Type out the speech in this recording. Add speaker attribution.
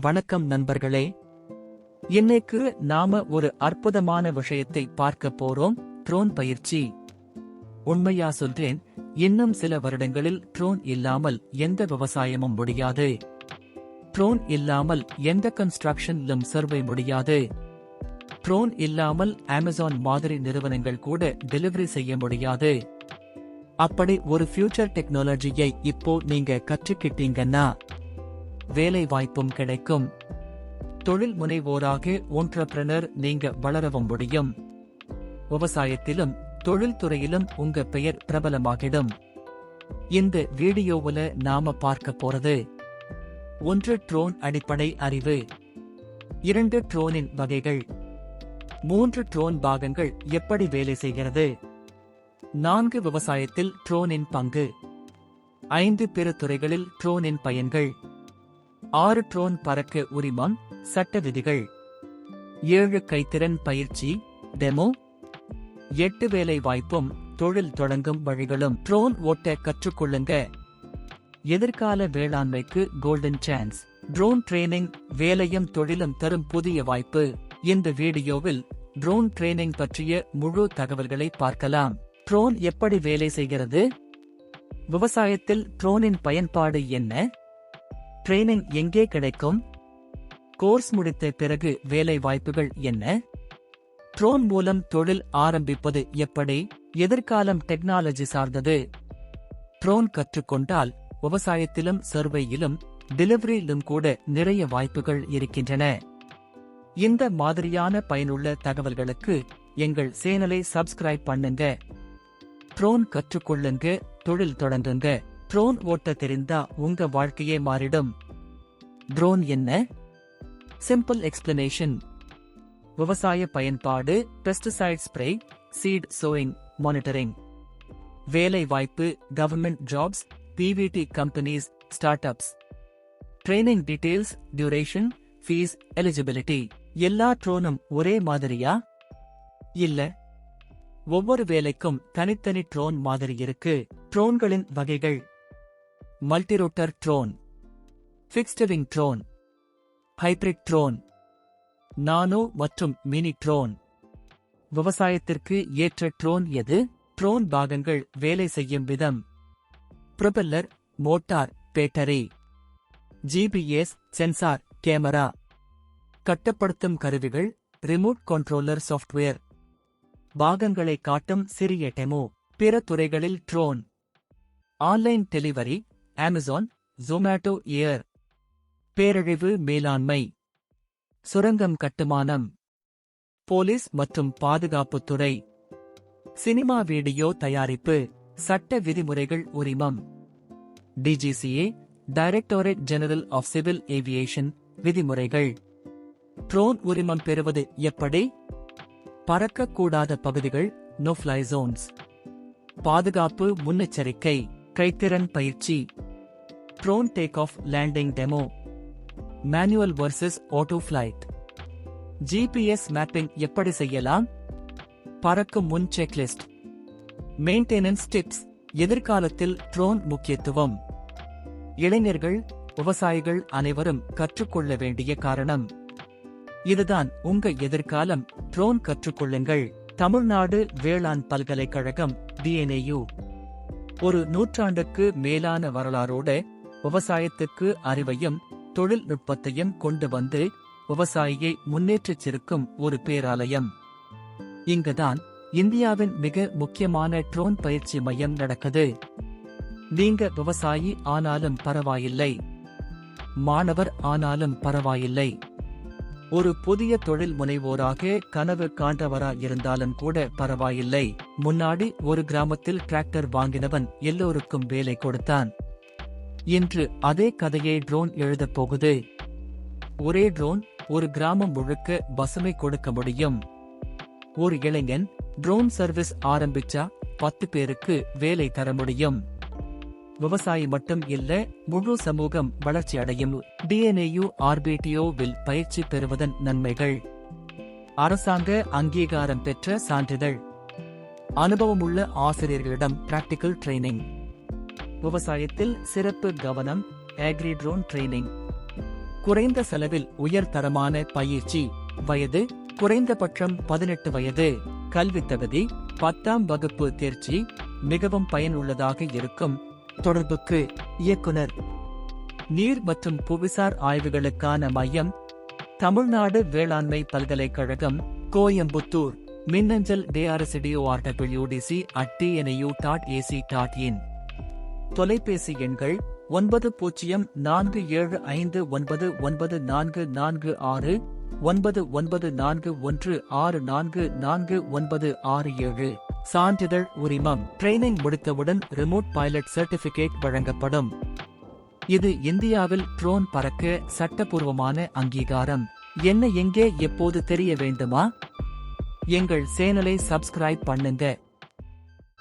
Speaker 1: வணக்கம் நண்பர்களே. இன்னைக்கு நாம ஒரு அற்புதமான விஷயத்தை பார்க்க போறோம். ட்ரோன் பயிற்சி. உண்மையா சொல்றேன் இன்னும் சில வருடங்களில் ட்ரோன் இல்லாமல் எந்த விவசாயமும் முடியாது. ட்ரோன் இல்லாமல் எந்த கன்ஸ்ட்ரக்ஷன்லும் சர்வை முடியாது. ட்ரோன் இல்லாமல் அமேசான் மாதிரி நிறுவனங்கள் கூட டெலிவரி செய்ய முடியாது. அப்படி ஒரு ஃபியூச்சர் டெக்னாலஜியை இப்போ நீங்க கற்றுக்கிட்டீங்கன்னா வேலை வாய்ப்பும் கிடைக்கும். தொழில் முனைவோராக ஒன்றப்பிரனர் நீங்க வளரவும் முடியும். விவசாயத்திலும் தொழில்துறையிலும் உங்க பெயர் பிரபலமாகிடும். இந்த வீடியோவுல நாம பார்க்க போறது ஒன்று ட்ரோன் அடிப்படை அறிவு இரண்டு ட்ரோனின் வகைகள் மூன்று ட்ரோன் பாகங்கள் எப்படி வேலை செய்கிறது நான்கு விவசாயத்தில் ட்ரோனின் பங்கு ஐந்து பிற துறைகளில் ட்ரோனின் பயன்கள் ஆறு ட்ரோன் பறக்க உரிமம் சட்ட விதிகள். ஏழு கைத்திறன் பயிற்சி டெமோ எட்டு வேலை வாய்ப்பும் தொழில் தொடங்கும் வழிகளும். ட்ரோன் ஓட்ட கற்றுக்கொள்ளுங்க. எதிர்கால வேளாண்மைக்கு கோல்டன் சான்ஸ் ட்ரோன் ட்ரெய்னிங் வேலையும் தொழிலும் தரும் புதிய வாய்ப்பு. இந்த வீடியோவில் ட்ரோன் ட்ரெய்னிங் பற்றிய முழு தகவல்களை பார்க்கலாம். ட்ரோன் எப்படி வேலை செய்கிறது? விவசாயத்தில் ட்ரோனின் பயன்பாடு என்ன? ட்ரெய்னிங் எங்கே கிடைக்கும்? கோர்ஸ் முடித்த பிறகு வேலை வாய்ப்புகள் என்ன? ட்ரோன் மூலம் தொழில் ஆரம்பிப்பது எப்படி? எதிர்காலம் டெக்னாலஜி சார்ந்தது. ட்ரோன் கற்றுக்கொண்டால் விவசாயத்திலும் சர்வையிலும் டெலிவரியிலும் கூட நிறைய வாய்ப்புகள் இருக்கின்றன. இந்த மாதிரியான பயனுள்ள தகவல்களுக்கு எங்கள் சேனலை சப்ஸ்கிரைப் பண்ணுங்க. ட்ரோன் கற்றுக்கொள்ளுங்க தொழில் தொடங்குங்க. ட்ரோன் ஓட்ட தெரிந்தா உங்க வாழ்க்கையே மாறிடும். ட்ரோன் என்ன? சிம்பிள் எக்ஸ்பிளனேஷன் விவசாய பயன்பாடு pesticide spray seed sowing monitoring வேலை வாய்ப்பு government jobs PVT companies startups training details duration fees eligibility எல்லா ட்ரோனும் ஒரே மாதிரியா? இல்ல. ஒவ்வொரு வேலைக்கும் தனித்தனி ட்ரோன் மாதிரி இருக்கு. ட்ரோன்களின் வகைகள் multirotor drone fixed wing drone hybrid drone nano மற்றும் மினி ட்ரோன். விவசாயத்திற்கு ஏற்ற ட்ரோன் எது? ட்ரோன் பாகங்கள் வேலை செய்யும் விதம். Propeller motor battery. GPS sensor camera. கட்டுப்படுத்தும் கருவிகள் ரிமோட் கண்ட்ரோலர் சாஃப்ட்வேர். பாகங்களை காட்டும் சிறிய டெமோ. பிற துறைகளில் drone. Online delivery Amazon Zomato ஏர் பேரழிவு மேலாண்மை. சுரங்கம் கட்டுமானம். போலீஸ் மற்றும் பாதுகாப்புத் துறை சினிமா வீடியோ தயாரிப்பு சட்ட விதிமுறைகள் உரிமம். DGCA directorate general of civil aviation விதிமுறைகள். ட்ரோன் உரிமம் பெறுவது எப்படி? பறக்கக்கூடாத பகுதிகள் நோ ஜோன்ஸ் பாதுகாப்பு முன்னெச்சரிக்கை கைத்திறன் பயிற்சி. Drone take off landing demo manual versus auto flight GPS mapping எப்படி செய்யலாம்? பறக்கும் முன் செக்லிஸ்ட் மெயின்டெனன்ஸ் டிப்ஸ் எதிர்காலத்தில் ட்ரோன் முக்கியத்துவம். இளைஞர்கள் விவசாயிகள் அனைவரும் கற்றுக்கொள்ள வேண்டிய காரணம். இதுதான் உங்க எதிர்காலம். ட்ரோன் கற்றுக்கொள்ளுங்கள். தமிழ்நாடு வேளாண் பல்கலைக்கழகம் டிஎன்ஏயு ஒரு நூற்றாண்டுக்கு மேலான வரலாறோடு விவசாயத்துக்கு அறிவையும் தொழில்நுட்பத்தையும் கொண்டு வந்து விவசாயியை முன்னேற்றிச் சிருக்கும் ஒரு பேராலயம். இங்குதான் இந்தியாவின் மிக முக்கியமான ட்ரோன் பயிற்சி மையம் நடக்குது. நீங்க விவசாயி ஆனாலும் பரவாயில்லை. மாணவர் ஆனாலும் பரவாயில்லை. ஒரு புதிய தொழில் முனைவோராக கனவு காண்டவரா இருந்தாலும் கூட பரவாயில்லை. முன்னாடி ஒரு கிராமத்தில் டிராக்டர் வாங்கினவன் எல்லோருக்கும் வேலை கொடுத்தான். இன்று அதே கதையை ட்ரோன் எழுதப் போகுது. ஒரே ட்ரோன் ஒரு கிராமம் முழுக்க பசுமை கொடுக்க முடியும். ஒரு இளைஞன் ட்ரோன் சர்வீஸ் ஆரம்பிச்சா பத்து பேருக்கு வேலை தர முடியும். விவசாயி மட்டும் இல்ல முழு சமூகம் வளர்ச்சி அடையும். டிஎன்ஏயு ஆர்பிடிஓ வில் பயிற்சி பெறுவதன் நன்மைகள். அரசாங்க அங்கீகாரம் பெற்ற சான்றிதழ். அனுபவமுள்ள ஆசிரியர்களிடம் பிராக்டிக்கல் ட்ரைனிங் விவசாயத்தில் சிறப்பு கவனம் agri ட்ரோன் ட்ரைனிங் குறைந்த செலவில் உயர் தரமான பயிற்சி வயது குறைந்தபட்சம் பதினெட்டு வயது கல்வித் தகுதி பத்தாம் வகுப்பு தேர்ச்சி மிகவும் பயனுள்ளதாக இருக்கும். தொடர்புக்கு இயக்குனர். நீர் மற்றும் புவிசார் ஆய்வுகளுக்கான மையம் தமிழ்நாடு வேளாண்மை பல்கலைக்கழகம் கோயம்புத்தூர். மின்னஞ்சல் DRSDORWDC at TNAU dot AC dot in தொலைபேசி எண்கள் ஒன்பது பூஜ்ஜியம் நான்கு ஏழு ஐந்து ஒன்பது ஒன்பது நான்கு நான்கு ஆறு ஒன்பது ஒன்பது நான்கு ஒன்று ஆறு நான்கு நான்கு ஒன்பது ஆறு ஏழு. சான்றிதழ் உரிமம். ட்ரைனிங் முடித்தவுடன் ரிமோட் பைலட் சர்டிபிகேட் வழங்கப்படும். இது இந்தியாவில் ட்ரோன் பறக்க சட்டபூர்வமான அங்கீகாரம். என்ன எங்கே எப்போது தெரிய வேண்டுமா? எங்கள் சேனலை சப்ஸ்கிரைப் பண்ணுங்க.